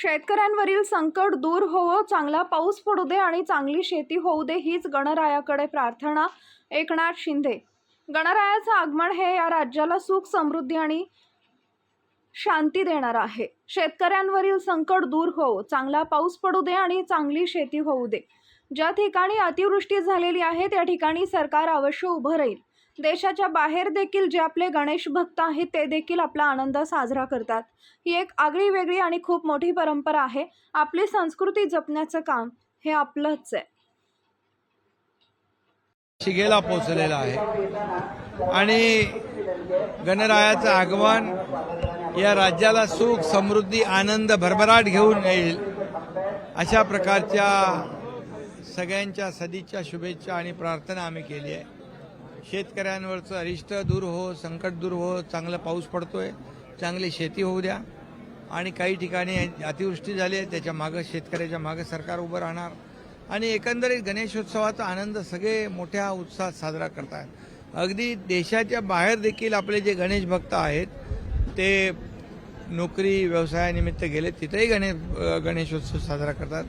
शेतकऱ्यांवरील संकट दूर होवो चांगला पाऊस पडू दे आणि चांगली शेती होऊ दे हीच गणरायाकडे प्रार्थना एकनाथ शिंदे. गणरायाचं आगमन हे या राज्याला सुख समृद्धी आणि शांती देणार आहे. शेतकऱ्यांवरील संकट दूर होवो चांगला पाऊस पडू दे आणि चांगली शेती होऊ दे. ज्या ठिकाणी अतिवृष्टी झालेली आहे त्या ठिकाणी सरकार अवश्य उभं राहील. देशाच्या बाहेर देखील जे आपले गणेश भक्त आहेत ते देखील आपला आनंद साजरा करतात. ही एक आगळी वेगळी आणि खूप मोठी परंपरा आहे. आपली संस्कृती जपण्याचं काम हे आपलंच आहे. शिगेला पोचलेला आहे. आणि गणरायाचं आगमन या राज्याला सुख समृद्धी आनंद भरभराट घेऊन येईल अशा प्रकारच्या सगळ्यांच्या सदिच्छा शुभेच्छा आणि प्रार्थना आम्ही केली आहे. शेतकऱ्यांवरचं अरिष्ट दूर हो संकट दूर हो चांगला पाऊस पडतोय चांगली शेती होऊ द्या. आणि काही ठिकाणी अतिवृष्टी झाली आहे त्याच्या मागं शेतकऱ्याच्या मागं सरकार उभं राहणार. आणि एकंदरीत गणेशोत्सवाचा आनंद सगळे मोठ्या उत्साहात साजरा करतात अगदी देशाच्या बाहेर देखील आपले जे गणेश भक्त आहेत ते नोकरी व्यवसायानिमित्त गेले तिथेही गणेश गणेशोत्सव साजरा करतात.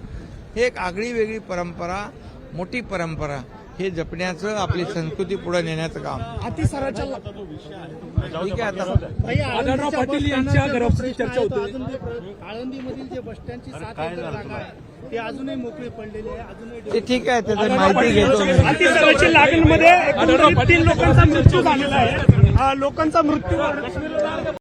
हे एक आगळी वेगळी परंपरा मोठी परंपरा. हे जपण्याचं आपली संस्कृती पुढे नेण्याचं काम. अतिसाराच्या ठीक आहे आता आढळराव पाटील यांच्या घरापासून चर्चा होती. आळंदीमधील जे बस स्टँडची सात एकर जागा आहे ते अजूनही मोकळे पडलेले आहे अजूनही ते ठीक आहे त्याची माहिती घेतो. मी अतिसाराच्या लागणमध्ये तीन लोकांचा मृत्यू झालेला आहे. हा, लोकांचा मृत्यू